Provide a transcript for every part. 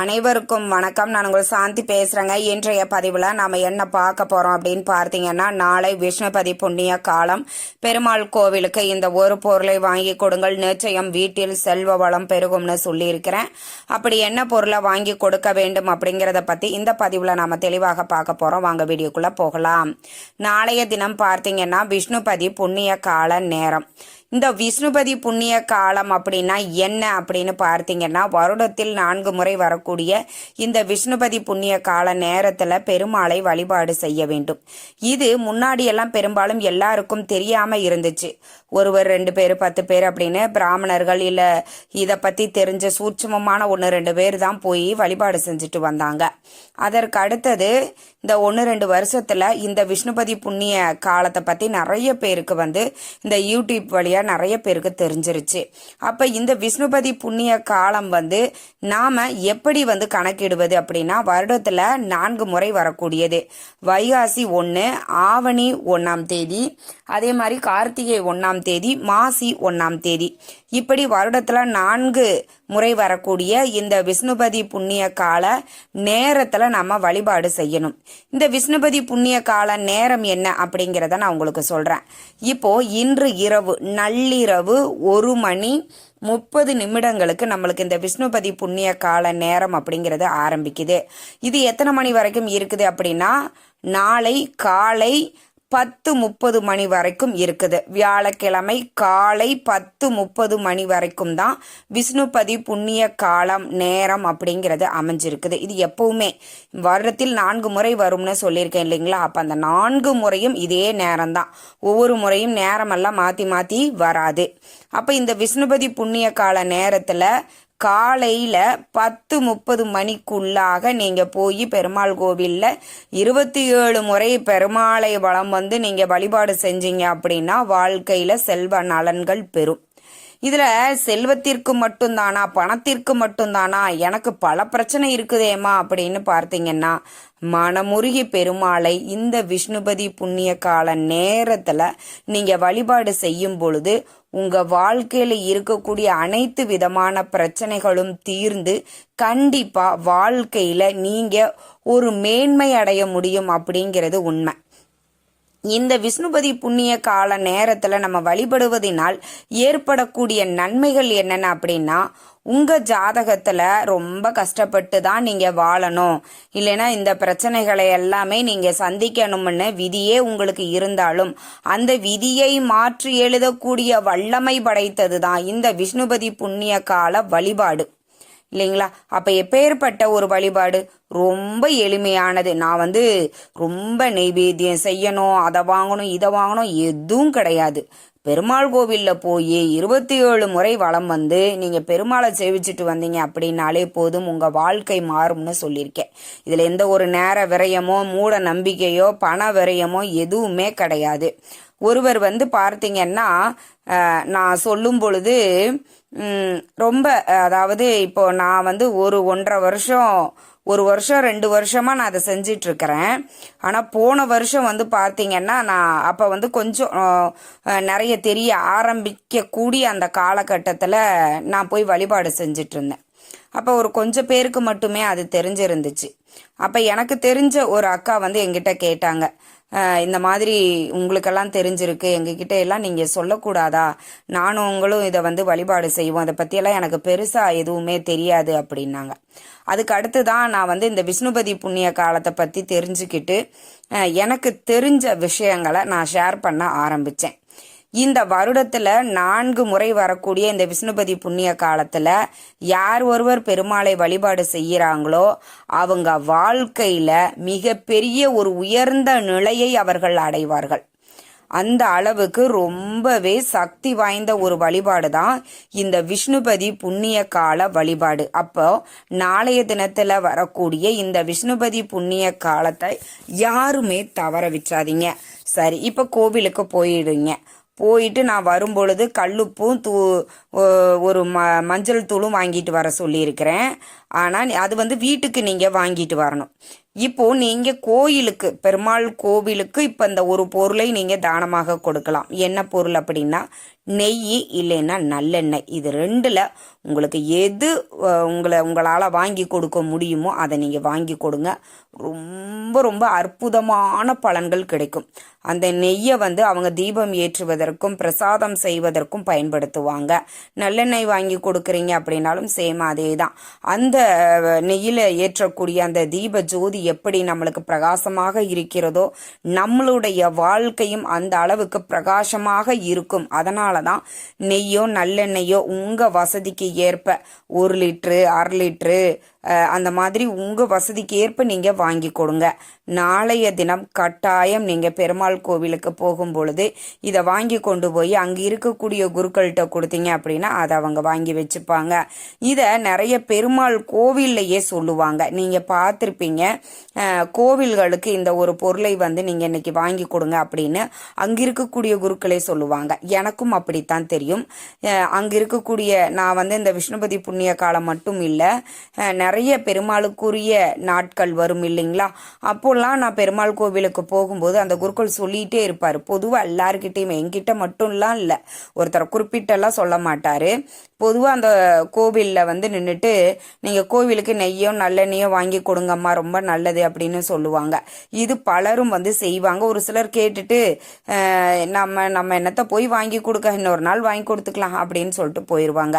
அனைவருக்கும் வணக்கம். நான் உங்கள் சாந்தி பேசுகிறேங்க இன்றைய பதிவில் நாம் என்ன பார்க்க போகிறோம் அப்படின்னு பார்த்தீங்கன்னா நாளை விஷ்ணுபதி புண்ணிய காலம். பெருமாள் கோவிலுக்கு இந்த ஒரு பொருளை வாங்கி கொடுங்கள். நிச்சயம் வீட்டில் செல்வ வளம் பெருகும்னு சொல்லியிருக்கிறேன். அப்படி என்ன பொருளை வாங்கி கொடுக்க வேண்டும் அப்படிங்கிறத பற்றி இந்த பதிவில் நாம் தெளிவாக பார்க்க போகிறோம் வாங்க வீடியோக்குள்ளே போகலாம். நாளைய தினம் பார்த்தீங்கன்னா விஷ்ணுபதி புண்ணிய கால நேரம். இந்த விஷ்ணுபதி புண்ணிய காலம் அப்படின்னா என்ன அப்படின்னு பார்த்தீங்கன்னா வருடத்தில் நான்கு முறை வரக்கூடிய இந்த விஷ்ணுபதி புண்ணிய கால நேரத்தில் பெருமாளை வழிபாடு செய்ய வேண்டும். இது முன்னாடியெல்லாம் பெரும்பாலும் எல்லாருக்கும் தெரியாமல் இருந்துச்சு. ஒருவர் ரெண்டு பேர் பத்து பேர் அப்படின்னு பிராமணர்கள் இல்லை இதை பற்றி தெரிஞ்ச சூட்சமமான ஒன்று ரெண்டு பேர் தான் போய் வழிபாடு செஞ்சுட்டு வந்தாங்க. அதற்கு அடுத்தது இந்த ஒன்று ரெண்டு வருஷத்தில் இந்த விஷ்ணுபதி புண்ணிய காலத்தை பற்றி நிறைய பேருக்கு வந்து இந்த யூடியூப் வழியாக நிறைய பேருக்கு தெரிஞ்சிருச்சு. அப்போ இந்த விஷ்ணுபதி புண்ணிய காலம் வந்து நாம் எப்படி வந்து கணக்கிடுவது அப்படின்னா வருடத்தில் நான்கு முறை வரக்கூடியது. வைகாசி ஒன்று ஆவணி ஒன்றாம் தேதி அதே மாதிரி கார்த்திகை ஒன்றாம் தேதி மாசி ஒன்றாம் தேதி. இப்படி வருடத்தில் நான்கு முறை வரக்கூடிய இந்த விஷ்ணுபதி புண்ணிய கால நேரத்தில் நம்ம வழிபாடு செய்யணும். இந்த விஷ்ணுபதி புண்ணிய கால நேரம் என்ன அப்படிங்கிறத நான் உங்களுக்கு சொல்கிறேன் இப்போ இன்று இரவு நள்ளிரவு ஒரு மணி முப்பது நிமிடங்களுக்கு நம்மளுக்கு இந்த விஷ்ணுபதி புண்ணிய கால நேரம் அப்படிங்கிறது ஆரம்பிக்குது. இது எத்தனை மணி வரைக்கும் இருக்குது அப்படின்னா நாளை காலை பத்து முப்பது மணி வரைக்கும் இருக்குது. வியாழக்கிழமை காலை பத்து முப்பது மணி வரைக்கும் தான் விஷ்ணுபதி புண்ணிய காலம் நேரம் அப்படிங்கிறது அமைஞ்சிருக்குது. இது எப்பவுமே வருடத்தில் நான்கு முறை வரும்னு சொல்லியிருக்கேன் இல்லைங்களா? அப்போ அந்த நான்கு முறையும் இதே நேரம் தான். ஒவ்வொரு முறையும் நேரமெல்லாம் மாற்றி மாற்றி வராது. அப்போ இந்த விஷ்ணுபதி புண்ணிய கால நேரத்தில் காலையில் பத்து முப்பது மணிக்குள்ளாக நீங்கள் போய் பெருமாள் கோவிலில் இருபத்தி ஏழு முறை பெருமாளை வளம் வந்து நீங்கள் வழிபாடு செஞ்சீங்க அப்படின்னா வாழ்க்கையில் செல்வ நலன்கள் பெறும். இதில் செல்வத்திற்கு மட்டும்தானா பணத்திற்கு மட்டும்தானா? எனக்கு பல பிரச்சனை இருக்குதேம்மா அப்படின்னு பார்த்தீங்கன்னா மனமுருகி பெருமாளை இந்த விஷ்ணுபதி புண்ணிய கால நேரத்தில் நீங்கள் வழிபாடு செய்யும் பொழுது உங்கள் வாழ்க்கையில் இருக்கக்கூடிய அனைத்து விதமான பிரச்சனைகளும் தீர்ந்து கண்டிப்பாக வாழ்க்கையில் நீங்கள் ஒரு மேன்மை அடைய முடியும் அப்படிங்கிறது உண்மை. இந்த விஷ்ணுபதி புண்ணிய கால நேரத்தில் நம்ம வழிபடுவதனால் ஏற்படக்கூடிய நன்மைகள் என்னென்ன அப்படின்னா உங்கள் ஜாதகத்தில் ரொம்ப கஷ்டப்பட்டு தான் நீங்கள் வாழணும். இல்லைன்னா இந்த பிரச்சனைகளை எல்லாமே நீங்கள் சந்திக்கணும்னு விதியே உங்களுக்கு இருந்தாலும் அந்த விதியை மாற்றி எழுதக்கூடிய வல்லமை படைத்தது தான் இந்த விஷ்ணுபதி புண்ணிய கால வழிபாடு. இல்லைங்களா? அப்போ எப்பேற்பட்ட ஒரு வழிபாடு? ரொம்ப எளிமையானது. நான் வந்து ரொம்ப நெய்வேத்தியம் செய்யணும் அதை வாங்கணும் இதை வாங்கணும் எதுவும் கிடையாது. பெருமாள் கோவிலில் போய் இருபத்தி ஏழு முறை வளம் வந்து நீங்கள் பெருமாளை சேவிச்சுட்டு வந்தீங்க அப்படின்னாலே போதும் உங்கள் வாழ்க்கை மாறும்னு சொல்லியிருக்கேன். இதில் எந்த ஒரு நேர விரயமோ மூட நம்பிக்கையோ பண விரயமோ எதுவுமே கிடையாது. ஒருவர் வந்து பார்த்தீங்கன்னா நான் சொல்லும் பொழுது ரொம்ப அதாவது இப்போ நான் வந்து ஒரு ஒன்றரை வருஷம் ஒரு வருஷம் ரெண்டு வருஷமாக நான் அதை செஞ்சிட்ருக்கிறேன். ஆனால் போன வருஷம் வந்து பார்த்தீங்கன்னா நான் அப்போ வந்து கொஞ்சம் நிறைய தெரிய ஆரம்பிக்கக்கூடிய அந்த காலகட்டத்தில் நான் போய் வழிபாடு செஞ்சிட்ருந்தேன். அப்போ ஒரு கொஞ்சம் பேருக்கு மட்டுமே அது தெரிஞ்சிருந்துச்சு. அப்போ எனக்கு தெரிஞ்ச ஒரு அக்கா வந்து எங்கிட்ட கேட்டாங்க இந்த மாதிரி உங்களுக்கெல்லாம் தெரிஞ்சிருக்கு. எங்ககிட்ட எல்லாம் நீங்கள் சொல்லக்கூடாதா? நானும் உங்களும் இதை வந்து வழிபாடு செய்வோம். அதை பற்றியெல்லாம் எனக்கு பெருசாக எதுவுமே தெரியாது அப்படின்னாங்க. அதுக்கு அடுத்து தான் நான் வந்து இந்த விஷ்ணுபதி புண்ணிய காலத்தை பற்றி தெரிஞ்சுக்கிட்டு எனக்கு தெரிஞ்ச விஷயங்களை நான் ஷேர் பண்ண ஆரம்பித்தேன் இந்த வருடத்துல நான்கு முறை வரக்கூடிய இந்த விஷ்ணுபதி புண்ணிய காலத்துல யார் ஒருவர் பெருமாளை வழிபாடு செய்கிறாங்களோ அவங்க வாழ்க்கையில மிக பெரிய ஒரு உயர்ந்த நிலையை அவர்கள் அடைவார்கள். அந்த அளவுக்கு ரொம்பவே சக்தி வாய்ந்த ஒரு வழிபாடு தான் இந்த விஷ்ணுபதி புண்ணிய கால வழிபாடு. அப்போ நாளைய தினத்தில் வரக்கூடிய இந்த விஷ்ணுபதி புண்ணிய காலத்தை யாருமே தவற விற்றாதீங்க சரி இப்போ கோவிலுக்கு போயிடுங்க. போயிட்டு நான் வரும்பொழுது கல்லுப்பும் தூ ஒரு ம மஞ்சள் தூளும் வாங்கிட்டு வர சொல்லியிருக்கிறேன். ஆனால் அது வந்து வீட்டுக்கு நீங்கள் வாங்கிட்டு வரணும். இப்போது நீங்கள் கோயிலுக்கு பெருமாள் கோவிலுக்கு இப்போ இந்த ஒரு பொருளை நீங்கள் தானமாக கொடுக்கலாம். என்ன பொருள் அப்படின்னா நெய் இல்லைன்னா நல்லெண்ணெய். இது ரெண்டில் உங்களுக்கு எது உங்களை உங்களால் வாங்கி கொடுக்க முடியுமோ அதை நீங்கள் வாங்கி கொடுங்க. ரொம்ப ரொம்ப அற்புதமான பலன்கள் கிடைக்கும். அந்த நெய்யை வந்து அவங்க தீபம் ஏற்றுவதற்கும் பிரசாதம் செய்வதற்கும் பயன்படுத்துவாங்க. நல்லெண்ணெய் வாங்கி கொடுக்குறீங்க அப்படின்னாலும் சேம் அதே தான் அந்த நெய்யில் ஏற்றக்கூடிய அந்த தீப ஜோதி எப்படி நம்மளுக்கு பிரகாசமாக இருக்கிறதோ நம்மளுடைய வாழ்க்கையும் அந்த அளவுக்கு பிரகாசமாக இருக்கும். அதனால தான் நெய்யோ நல்லெண்ணெய்யோ உங்கள் வசதிக்கு ஏற்ப ஒரு லிட்ரு அரை லிட்ரு அந்த மாதிரி உங்கள் வசதிக்கு ஏற்ப நீங்கள் வாங்கி கொடுங்க. நாளைய தினம் கட்டாயம் நீங்கள் பெருமாள் கோவிலுக்கு போகும் பொழுது இதை வாங்கி கொண்டு போய் அங்கே இருக்கக்கூடிய குருக்கள்கிட்ட கொடுத்தீங்க அப்படின்னா அதை அவங்க வாங்கி வச்சுப்பாங்க. இதை நிறைய பெருமாள் கோவில்லையே சொல்லுவாங்க. நீங்கள் பார்த்துருப்பீங்க. கோவில்களுக்கு இந்த ஒரு பொருளை வந்து நீங்கள் இன்னைக்கு வாங்கி கொடுங்க அப்படின்னு அங்கே இருக்கக்கூடிய குருக்களே சொல்லுவாங்க. எனக்கும் அப்படித்தான் தெரியும். அங்கே இருக்கக்கூடிய நான் வந்து இந்த விஷ்ணுபதி புண்ணிய காலம் மட்டும் இல்லை நிறைய பெருமாளுக்குரிய நாட்கள் வரும் இல்லைங்களா? அப்போல்லாம் நான் பெருமாள் கோவிலுக்கு போகும்போது அந்த குருக்கள் சொல்லிட்டே இருப்பார். பொதுவாக எல்லாருக்கிட்டையுமே என்கிட்ட மட்டும்லாம் இல்லை. ஒருத்தர் குறிப்பிட்டெல்லாம் சொல்ல மாட்டார். பொதுவாக அந்த கோவிலில் வந்து நின்றுட்டு நீங்கள் கோவிலுக்கு நெய்யோ நல்லெண்ணையோ வாங்கி கொடுங்கம்மா ரொம்ப நல்லது அப்படின்னு சொல்லுவாங்க. இது பலரும் வந்து செய்வாங்க. ஒரு சிலர் கேட்டுட்டு நம்ம நம்ம என்னத்தை போய் வாங்கி கொடுக்க? இன்னொரு நாள் வாங்கி கொடுத்துக்கலாம் அப்படின்னு சொல்லிட்டு போயிடுவாங்க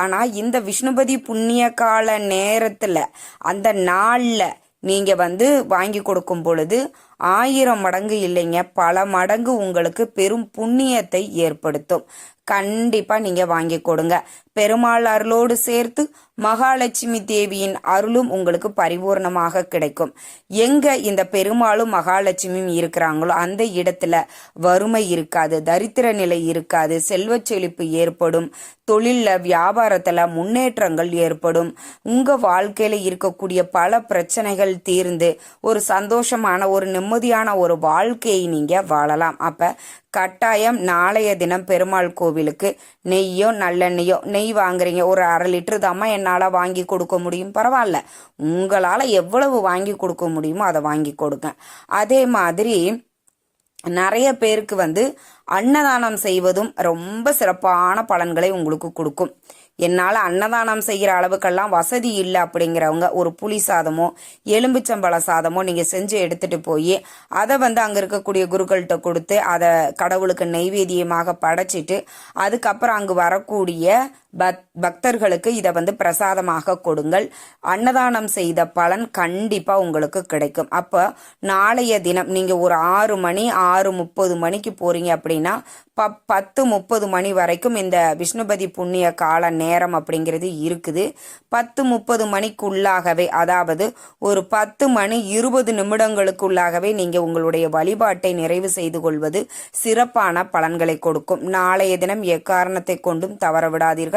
ஆனால் இந்த விஷ்ணுபதி புண்ணிய கால நேரத்தில் அந்த நாளில் நீங்கள் வந்து வாங்கி கொடுக்கும் பொழுது ஆயிரம் மடங்கு இல்லைங்க பல மடங்கு உங்களுக்கு பெரும் புண்ணியத்தை ஏற்படுத்தும். கண்டிப்பா நீங்க வாங்கி கொடுங்க. பெருமாள் அருளோடு சேர்த்து மகாலட்சுமி தேவியின் அருளும் உங்களுக்கு பரிபூர்ணமாக கிடைக்கும். எங்க இந்த பெருமாளும் மகாலட்சுமியும் இருக்கிறாங்களோ அந்த இடத்துல வறுமை இருக்காது தரித்திர நிலை இருக்காது செல்வ செழிப்பு ஏற்படும் தொழிலில் வியாபாரத்துல முன்னேற்றங்கள் ஏற்படும். உங்க வாழ்க்கையில இருக்கக்கூடிய பல பிரச்சனைகள் தீர்ந்து ஒரு சந்தோஷமான ஒரு நிம்மதியான ஒரு வாழ்க்கையை நீங்க வாழலாம். அப்ப கட்டாயம் நாளைய தினம் பெருமாள் கோவிலுக்கு நெய்யோ நல்லெண்ணெயோ நெய் வாங்குறீங்க. ஒரு அரை லிட்டரு தாம்மா என்னால் வாங்கி கொடுக்க முடியும். பரவாயில்ல. உங்களால் எவ்வளவு வாங்கி கொடுக்க முடியுமோ அதை வாங்கி கொடுங்க. அதே மாதிரி நிறைய பேருக்கு வந்து அன்னதானம் செய்வதும் ரொம்ப சிறப்பான பலன்களை உங்களுக்கு கொடுக்கும். என்னால் அன்னதானம் செய்கிற அளவுக்கெல்லாம் வசதி இல்லை அப்படிங்கிறவங்க ஒரு புளி சாதமோ எலும்புச்சம்பழ சாதமோ நீங்கள் செஞ்சு எடுத்துகிட்டு போய் அதை வந்து அங்கே இருக்கக்கூடிய குருக்கள்கிட்ட கொடுத்து அதை கடவுளுக்கு நெய்வேதியமாக படைச்சிட்டு அதுக்கப்புறம் அங்கே வரக்கூடிய பத் பக்தர்களுக்கு இதை வந்து பிரசாதமாக கொடுங்கள். அன்னதானம் செய்த பலன் கண்டிப்பாக உங்களுக்கு கிடைக்கும். அப்போ நாளைய தினம் நீங்கள் ஒரு ஆறு மணி ஆறு முப்பது மணிக்கு போகிறீங்க அப்படின்னா ப பத்து முப்பது மணி வரைக்கும் இந்த விஷ்ணுபதி புண்ணிய கால நேரம் அப்படிங்கிறது இருக்குது. பத்து முப்பது மணிக்குள்ளாகவே அதாவது ஒரு பத்து மணி இருபது நிமிடங்களுக்குள்ளாகவே நீங்கள் உங்களுடைய வழிபாட்டை நிறைவு செய்து கொள்வது சிறப்பான பலன்களை கொடுக்கும். நாளைய தினம் எக்காரணத்தை கொண்டும் தவற